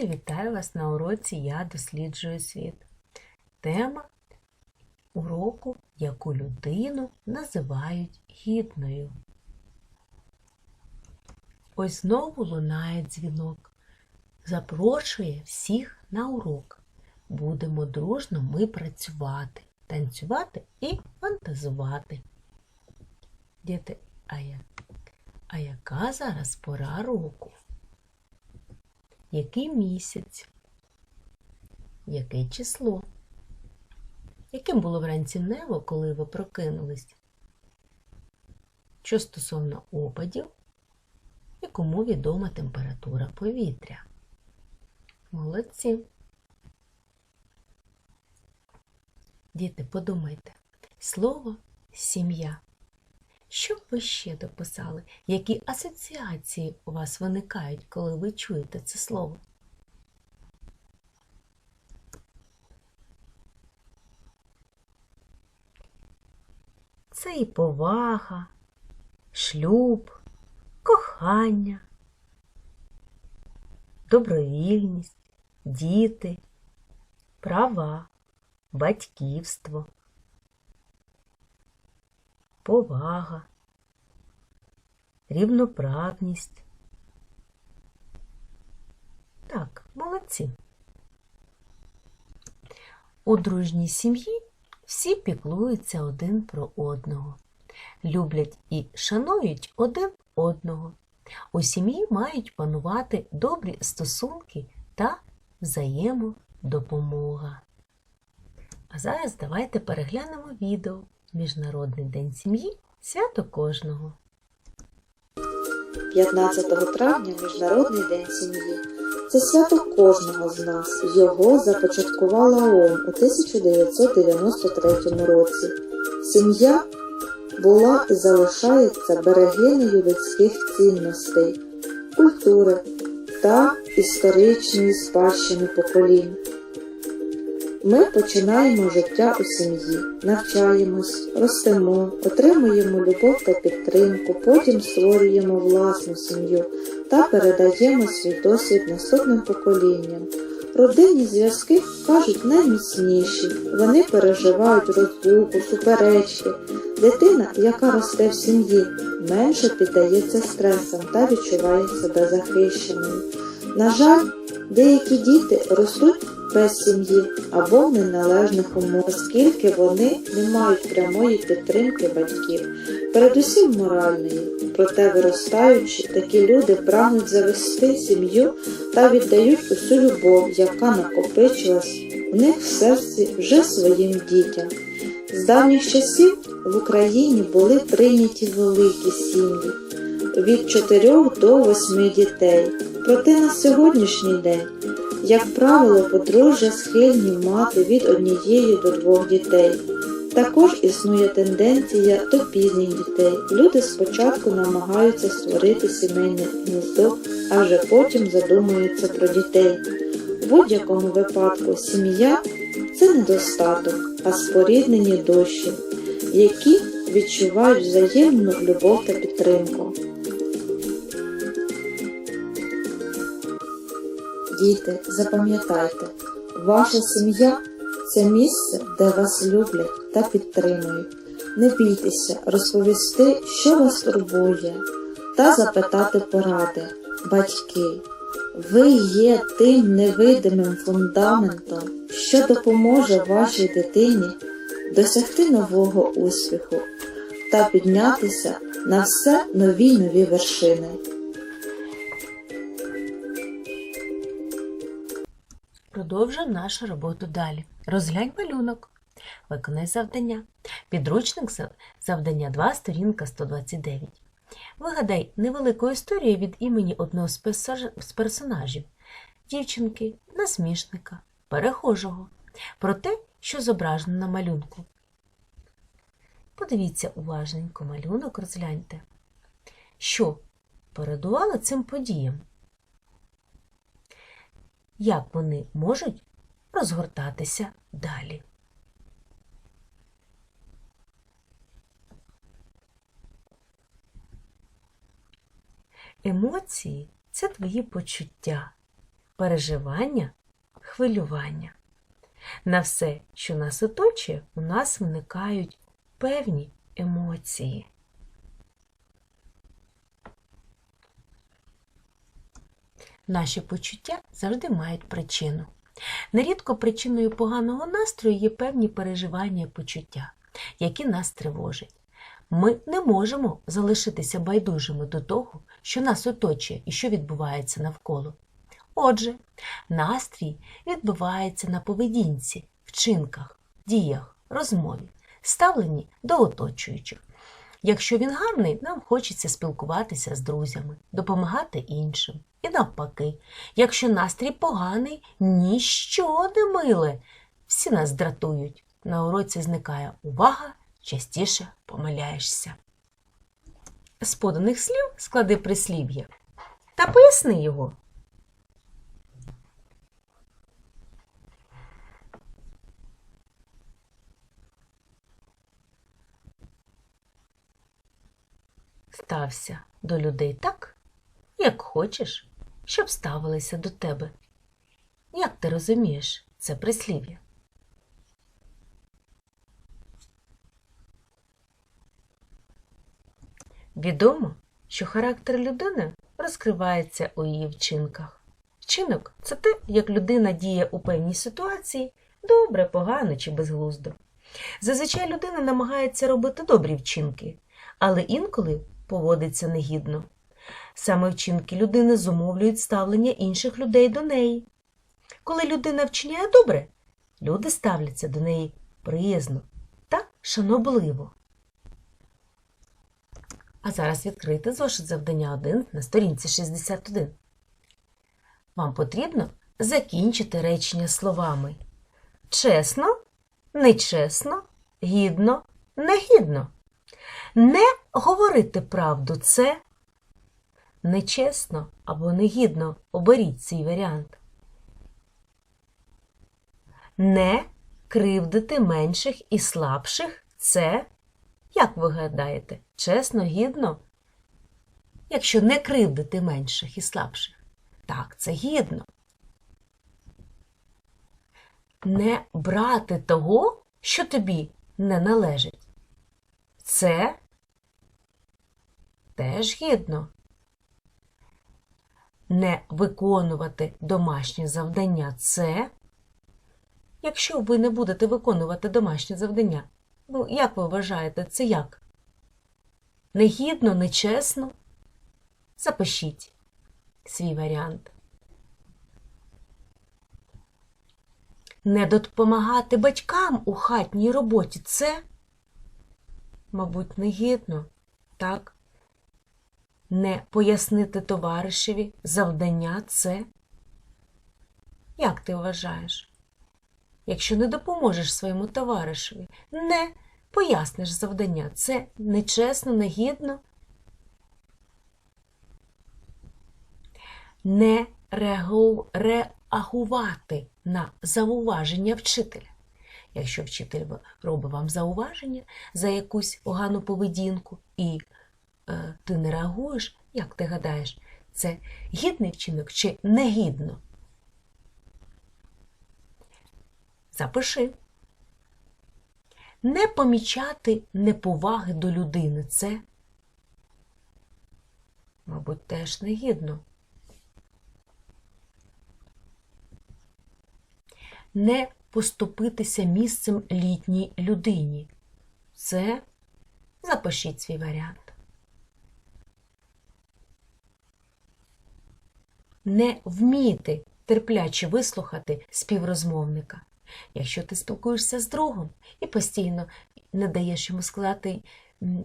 Діти, вітаю вас на уроці Я досліджую світ. Тема уроку, яку людину називають гідною. Ось знову лунає дзвінок. Запрошує всіх на урок. Будемо дружно ми працювати, танцювати і фантазувати. Діти, а, я... а яка зараз пора року? Який місяць? Яке число? Яким було вранці небо, коли ви прокинулись? Що стосовно опадів, і кому відома температура повітря? Молодці. Діти, подумайте, слово сім'я. Що б ви ще дописали? Які асоціації у вас виникають, коли ви чуєте це слово? Це і повага, шлюб, кохання, добровільність, діти, права, батьківство повага, рівноправність. Так, молодці. У дружній сім'ї всі піклуються один про одного, люблять і шанують один одного. У сім'ї мають панувати добрі стосунки та взаємодопомога. А зараз давайте переглянемо відео. Міжнародний день сім'ї свято кожного. 15 травня Міжнародний день сім'ї. Це свято кожного з нас. Його започаткувала ООН у 1993 році. Сім'я була і залишається берегинею людських цінностей, культури та історичної спадщини поколінь. Ми починаємо життя у сім'ї, навчаємось, ростемо, отримуємо любов та підтримку, потім створюємо власну сім'ю та передаємо свій досвід наступним поколінням. Родинні зв'язки кажуть найміцніші, вони переживають розлуку, суперечки. Дитина, яка росте в сім'ї, менше піддається стресам та відчуває себе захищеною. На жаль, деякі діти ростуть без сім'ї або в неналежних умовах, оскільки вони не мають прямої підтримки батьків, передусім моральної. Проте, виростаючи, такі люди прагнуть завести сім'ю та віддають усю любов, яка накопичилась в них в серці вже своїм дітям. З давніх часів в Україні були прийняті великі сім'ї від 4 до 8 дітей. Проте на сьогоднішній день як правило, подружжя схильні мати від однієї до двох дітей. Також існує тенденція до пізніх дітей. Люди спочатку намагаються створити сімейне гніздо, а вже потім задумуються про дітей. В будь-якому випадку сім'я це недостаток, а споріднені душі, які відчувають взаємну любов та підтримку. Діти, запам'ятайте, ваша сім'я це місце, де вас люблять та підтримують. Не бійтеся розповісти, що вас турбує, та запитати поради. Батьки, ви є тим невидимим фундаментом, що допоможе вашій дитині досягти нового успіху та піднятися на все нові нові вершини. Продовжуємо нашу роботу далі. Розглянь малюнок. Виконай завдання. Підручник завдання 2, сторінка 129. Вигадай невелику історію від імені одного з персонажів дівчинки, насмішника, перехожого, про те, що зображено на малюнку. Подивіться уважненько малюнок, розгляньте. Що передувало цим подіям? Як вони можуть розгортатися далі. Емоції це твої почуття, переживання, хвилювання. На все, що нас оточує, у нас виникають певні емоції. Наші почуття завжди мають причину. Нерідко причиною поганого настрою є певні переживання і почуття, які нас тривожать. Ми не можемо залишитися байдужими до того, що нас оточує і що відбувається навколо. Отже, настрій відбувається на поведінці, вчинках, діях, розмові, ставленні до оточуючих. Якщо він гарний, нам хочеться спілкуватися з друзями, допомагати іншим. І навпаки, якщо настрій поганий, ніщо не миле. Всі нас дратують. На уроці зникає увага, частіше помиляєшся. З поданих слів склади прислів'я та поясни його. Стався до людей так, як хочеш, щоб ставилися до тебе. Як ти розумієш це прислів'я? Відомо, що характер людини розкривається у її вчинках. Вчинок це те, як людина діє у певній ситуації, добре, погано чи безглуздо. Зазвичай людина намагається робити добрі вчинки, але інколи поводиться негідно. Саме вчинки людини зумовлюють ставлення інших людей до неї. Коли людина вчиняє добре, люди ставляться до неї приязно та шанобливо. А зараз відкрити зошит завдання 1 на сторінці 61. Вам потрібно закінчити речення словами чесно, нечесно, гідно, негідно. Не говорити правду це нечесно або негідно. Оберіть цей варіант. Не кривдити менших і слабших це, як ви гадаєте, чесно, гідно? Якщо не кривдити менших і слабших, так, це гідно. Не брати того, що тобі не належить. Це теж гідно. Не виконувати домашнє завдання це. Якщо ви не будете виконувати домашнє завдання, ну, як ви вважаєте, це як? Негідно, нечесно? Запишіть свій варіант. Не допомагати батькам у хатній роботі це, мабуть, негідно, так? Не пояснити товаришеві завдання це. Як ти вважаєш? Якщо не допоможеш своєму товаришеві, не поясниш завдання, це нечесно, негідно. Не реагувати на зауваження вчителя. Якщо вчитель робить вам зауваження за якусь погану поведінку і е, ти не реагуєш, як ти гадаєш, це гідний вчинок чи негідно? Запиши. Не помічати неповаги до людини це, мабуть, теж негідно. Не поступитися місцем літній людині. Це запишіть свій варіант. Не вміти терпляче вислухати співрозмовника. Якщо ти спілкуєшся з другом і постійно не даєш йому сказати,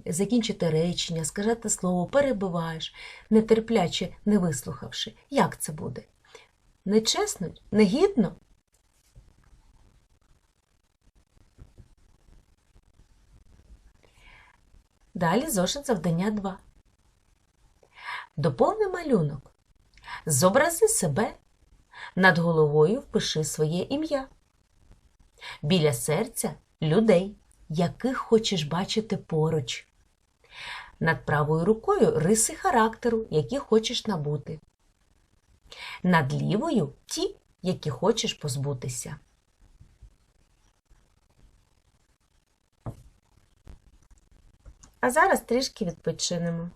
закінчити речення, сказати слово, перебиваєш, нетерпляче не вислухавши, як це буде? Нечесно, негідно? Далі зошит завдання 2. Доповни малюнок. Зобрази себе. Над головою впиши своє ім'я. Біля серця людей, яких хочеш бачити поруч. Над правою рукою риси характеру, які хочеш набути. Над лівою ті, які хочеш позбутися. А зараз трішки відпочинемо.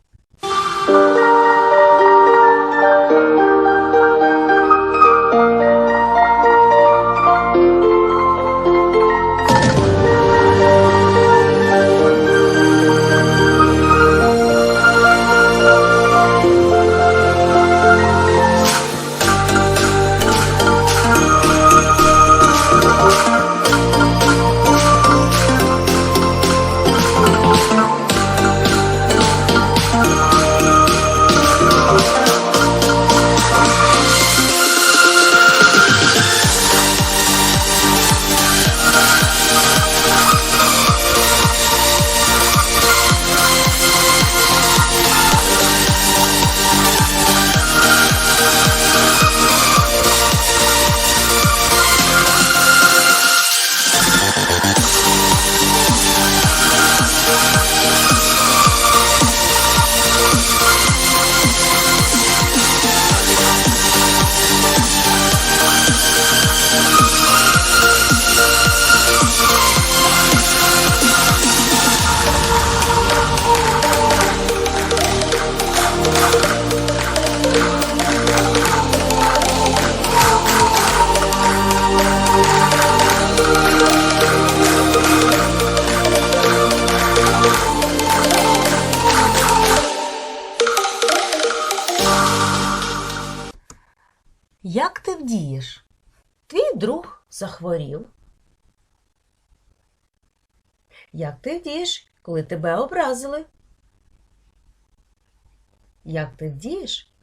Захворів. Як ти вдієш, коли тебе образили? Як ти вдієш,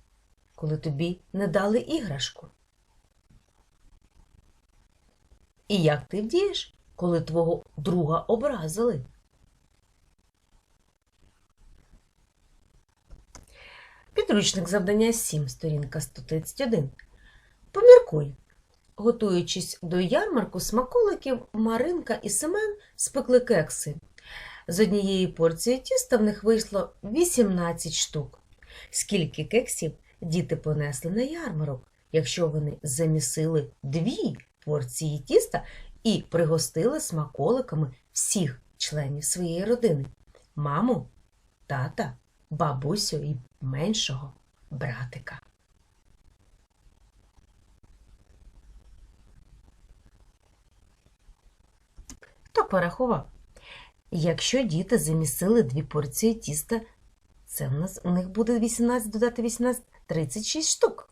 коли тобі не дали іграшку? І як ти вдієш, коли твого друга образили? Підручник завдання 7, сторінка 131. Поміркуй. Готуючись до ярмарку смаколиків, Маринка і Семен спекли кекси. З однієї порції тіста в них вийшло 18 штук. Скільки кексів діти понесли на ярмарок, якщо вони замісили дві порції тіста і пригостили смаколиками всіх членів своєї родини: маму, тата, бабусю і меншого братика. Хто порахував? Якщо діти замісили дві порції тіста, це в нас у них буде 18 додати 18 36 штук.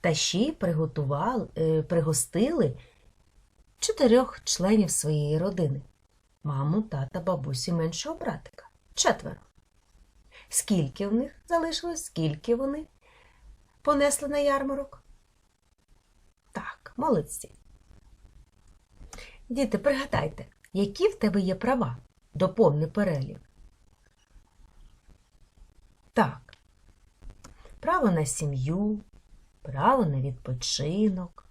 Та ще й приготували, е, пригостили чотирьох членів своєї родини: маму, тата, бабусі, меншого братика. Четверо. Скільки в них залишилось, скільки вони понесли на ярмарок? Так, молодці. Діти, пригадайте, які в тебе є права? Доповни перелік. Так. Право на сім'ю, право на відпочинок,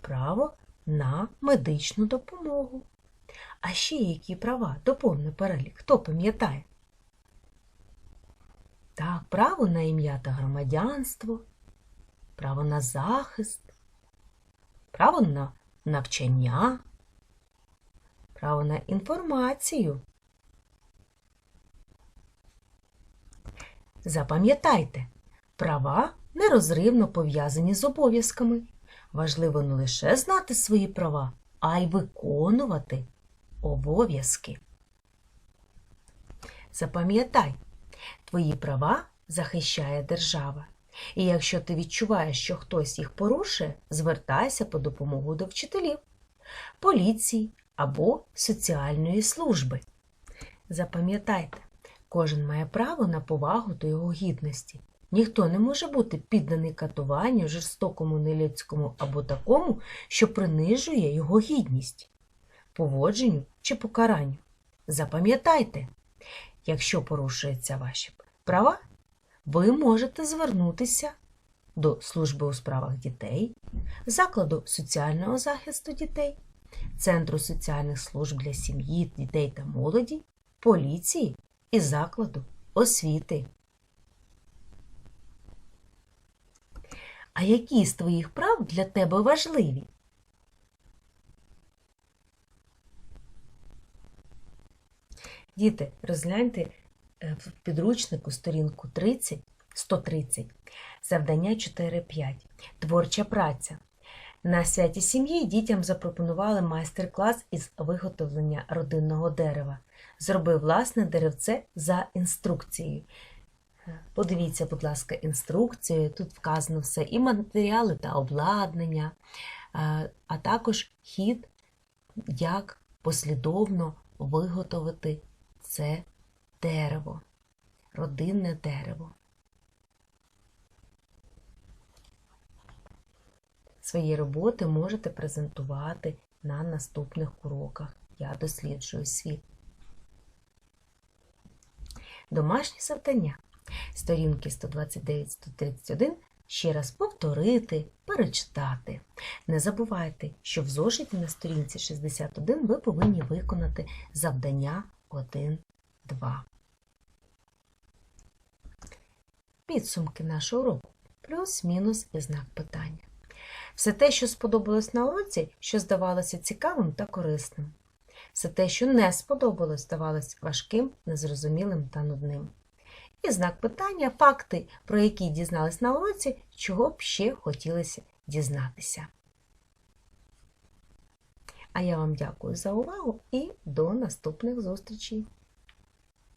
право на медичну допомогу. А ще які права? Доповни перелік. Хто пам'ятає? Так, право на ім'я та громадянство, право на захист, право на навчання, право на інформацію. Запам'ятайте, права нерозривно пов'язані з обов'язками. Важливо не лише знати свої права, а й виконувати обов'язки. Запам'ятай, твої права захищає держава. І якщо ти відчуваєш, що хтось їх порушує, звертайся по допомогу до вчителів, поліції або соціальної служби. Запам'ятайте, кожен має право на повагу до його гідності. Ніхто не може бути підданий катуванню, жорстокому, нелюдському або такому, що принижує його гідність, поводженню чи покаранню. Запам'ятайте, якщо порушуються ваші права, ви можете звернутися до служби у справах дітей, закладу соціального захисту дітей, Центру соціальних служб для сім'ї, дітей та молоді, поліції і закладу освіти. А які з твоїх прав для тебе важливі? Діти, розгляньте в підручнику сторінку 30, 130, завдання 4.5. Творча праця. На святі сім'ї дітям запропонували майстер-клас із виготовлення родинного дерева. Зроби власне деревце за інструкцією. Е, Подивіться, будь ласка, інструкцію. Тут вказано все і матеріали та обладнання, е, а також хід, як послідовно виготовити це дерево, родинне дерево. Свої роботи можете презентувати на наступних уроках. Я досліджую світ. Домашні завдання. Сторінки 129-131 ще раз повторити, перечитати. Не забувайте, що в зошиті на сторінці 61 ви повинні виконати завдання 1, 2. Підсумки нашого уроку. Плюс-мінус і знак питання. Все те, що сподобалось на уроці, що здавалося цікавим та корисним. Все те, що не сподобалось, здавалось важким, незрозумілим та нудним. І знак питання факти, про які дізнались на уроці, чого б ще хотілося дізнатися. А я вам дякую за увагу і до наступних зустрічей!